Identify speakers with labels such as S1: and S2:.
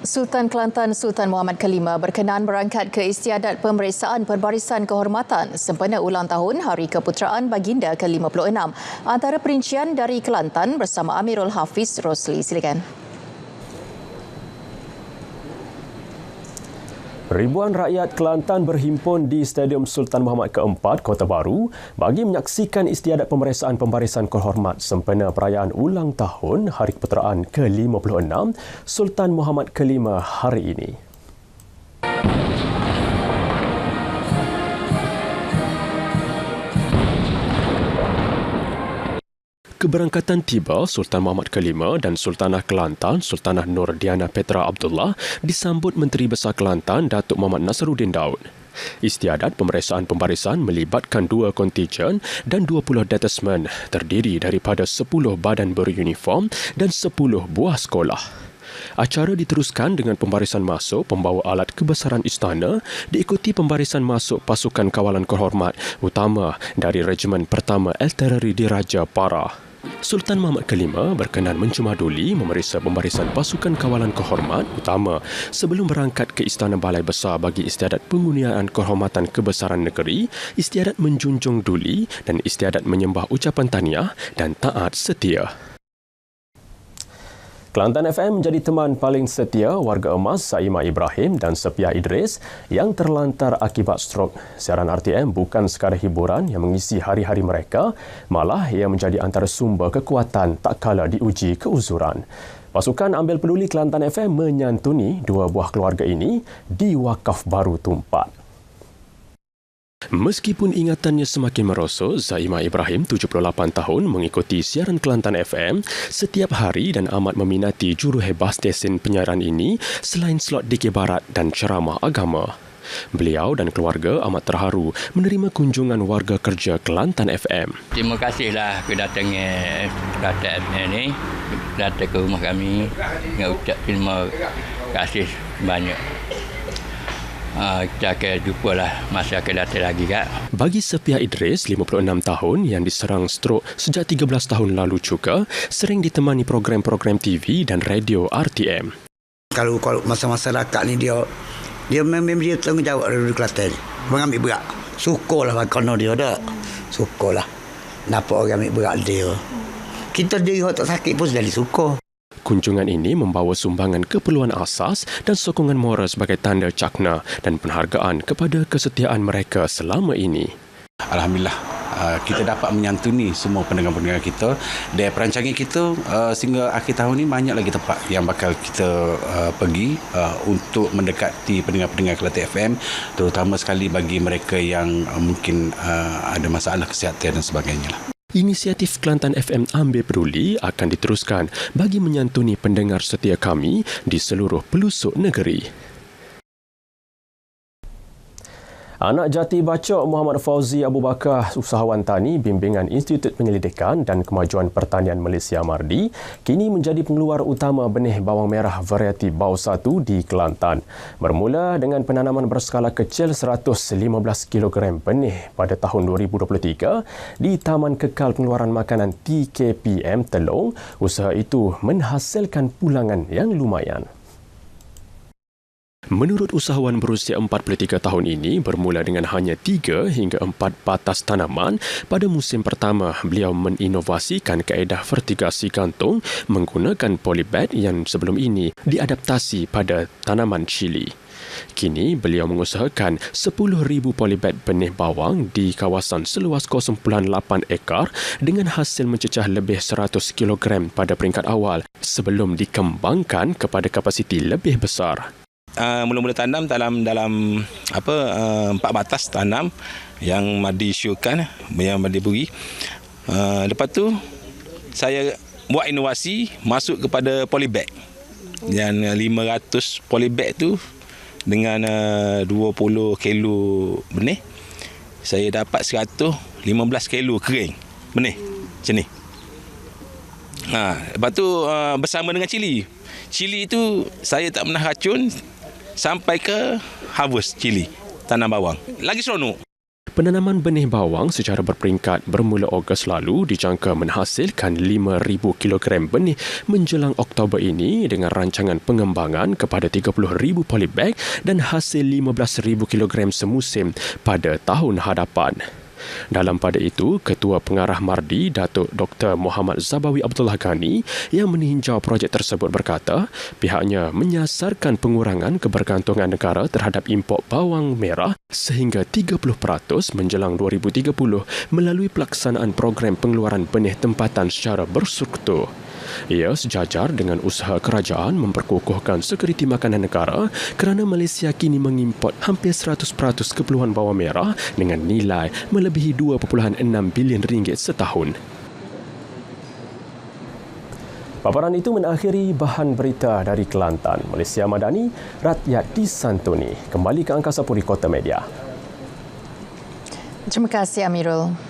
S1: Sultan Kelantan Sultan Muhammad Kelima berkenan berangkat ke istiadat pemeriksaan perbarisan kehormatan sempena ulang tahun Hari Keputeraan Baginda ke-56. Antara perincian dari Kelantan bersama Amirul Hafiz Rosli. Silakan.
S2: Ribuan rakyat Kelantan berhimpun di Stadium Sultan Muhammad Keempat, Kota Baru bagi menyaksikan istiadat pemeriksaan pembarisan kehormat sempena perayaan ulang tahun Hari Keputeraan ke-56 Sultan Muhammad Kelima hari ini. Keberangkatan tiba Sultan Muhammad Kelima dan Sultanah Kelantan Sultanah Nur Diana Petra Abdullah disambut Menteri Besar Kelantan Datuk Muhammad Nasruddin Daud. Istiadat pemeriksaan pembarisan melibatkan dua kontijen dan 20 detesmen terdiri daripada 10 badan beruniform dan 10 buah sekolah. Acara diteruskan dengan pembarisan masuk pembawa alat kebesaran istana diikuti pembarisan masuk pasukan kawalan kehormat utama dari Regimen Pertama Artillery Diraja Para. Sultan Muhammad Kelima berkenan mencumaduli memeriksa pembarisan pasukan kawalan kehormat utama sebelum berangkat ke Istana Balai Besar bagi istiadat penguniaan kehormatan kebesaran negeri, istiadat menjunjung duli dan istiadat menyembah ucapan tahniah dan taat setia. Kelantan FM menjadi teman paling setia warga emas Saima Ibrahim dan Sepia Idris yang terlantar akibat strok. Siaran RTM bukan sekadar hiburan yang mengisi hari-hari mereka, malah ia menjadi antara sumber kekuatan tak kala diuji keuzuran. Pasukan Ambil Peduli Kelantan FM menyantuni dua buah keluarga ini di Wakaf Baru Tumpat. Meskipun ingatannya semakin merosot, Zaima Ibrahim, 78 tahun, mengikuti siaran Kelantan FM setiap hari dan amat meminati juruhebah stesen penyiaran ini selain slot DK Barat dan ceramah agama. Beliau dan keluarga amat terharu menerima kunjungan warga kerja Kelantan FM.
S3: Terima kasihlah kedatangan Kelantan FM ini datang ke rumah kami. Dengan ucap terima kasih banyak. Uh, kita akan jumpa lah masa akan datang lagi kak.
S2: Bagi Sepia Idris, 56 tahun yang diserang strok sejak 13 tahun lalu juga, sering ditemani program-program TV dan radio RTM.
S4: Kalau kalau masa masyarakat ni dia dia memang dia tanggungjawab dari Kelantan. Mengambil berat. Syukurlah kono dia dah. Syukurlah. Nampak orang ambil berat dia. Kita diri tak sakit pun sudah disyukur.
S2: Kunjungan ini membawa sumbangan keperluan asas dan sokongan moral sebagai tanda cakna dan penghargaan kepada kesetiaan mereka selama ini.
S5: Alhamdulillah uh, kita dapat menyantuni semua pendengar-pendengar kita dan perancangan kita uh, sehingga akhir tahun ini banyak lagi tempat yang bakal kita uh, pergi untuk mendekati pendengar-pendengar Kelate FM terutama sekali bagi mereka yang mungkin ada masalah kesihatan dan sebagainya lah.
S2: Inisiatif Kelantan FM Ambil Peduli akan diteruskan bagi menyantuni pendengar setia kami di seluruh pelosok negeri. Anak jati bacok Muhammad Fauzi Abu Bakar, usahawan tani bimbingan Institut Penyelidikan dan Kemajuan Pertanian Malaysia Mardi, kini menjadi pengeluar utama benih bawang merah varieti Bau 1 di Kelantan. Bermula dengan penanaman berskala kecil 115 kg benih pada tahun 2023 di Taman Kekal Pengeluaran Makanan TKPM Telong, usaha itu menghasilkan pulangan yang lumayan. Menurut usahawan berusia 43 tahun ini, bermula dengan hanya 3 hingga 4 batas tanaman, pada musim pertama beliau menginovasikan kaedah vertigasi gantung menggunakan polybag yang sebelum ini diadaptasi pada tanaman cili. Kini beliau mengusahakan 10,000 polybag benih bawang di kawasan seluas 0.8 ekar dengan hasil mencecah lebih 100 kg pada peringkat awal sebelum dikembangkan kepada kapasiti lebih besar
S6: uh, mula-mula tanam dalam dalam apa uh, empat batas tanam yang Madi syukan yang Madi beri. Uh, lepas tu saya buat inovasi masuk kepada polybag. Yang 500 polybag tu dengan uh, 20 kilo benih saya dapat 115 kilo kering benih macam ni. Ha, lepas tu uh, bersama dengan cili. Cili itu saya tak pernah racun sampai ke harvest cili tanam bawang. Lagi seronok.
S2: Penanaman benih bawang secara berperingkat bermula Ogos lalu dijangka menghasilkan 5,000 kg benih menjelang Oktober ini dengan rancangan pengembangan kepada 30,000 polybag dan hasil 15,000 kg semusim pada tahun hadapan. Dalam pada itu, Ketua Pengarah Mardi, Datuk Dr. Muhammad Zabawi Abdullah Ghani yang meninjau projek tersebut berkata, pihaknya menyasarkan pengurangan kebergantungan negara terhadap import bawang merah sehingga 30% menjelang 2030 melalui pelaksanaan program pengeluaran benih tempatan secara berstruktur. Ia sejajar dengan usaha kerajaan memperkukuhkan sekuriti makanan negara kerana Malaysia kini mengimport hampir 100% keperluan bawang merah dengan nilai melebihi 2.6 bilion ringgit setahun. Paparan itu mengakhiri bahan berita dari Kelantan. Malaysia Madani, rakyat disantuni. Kembali ke Angkasa Puri Kota Media.
S1: Terima kasih Amirul.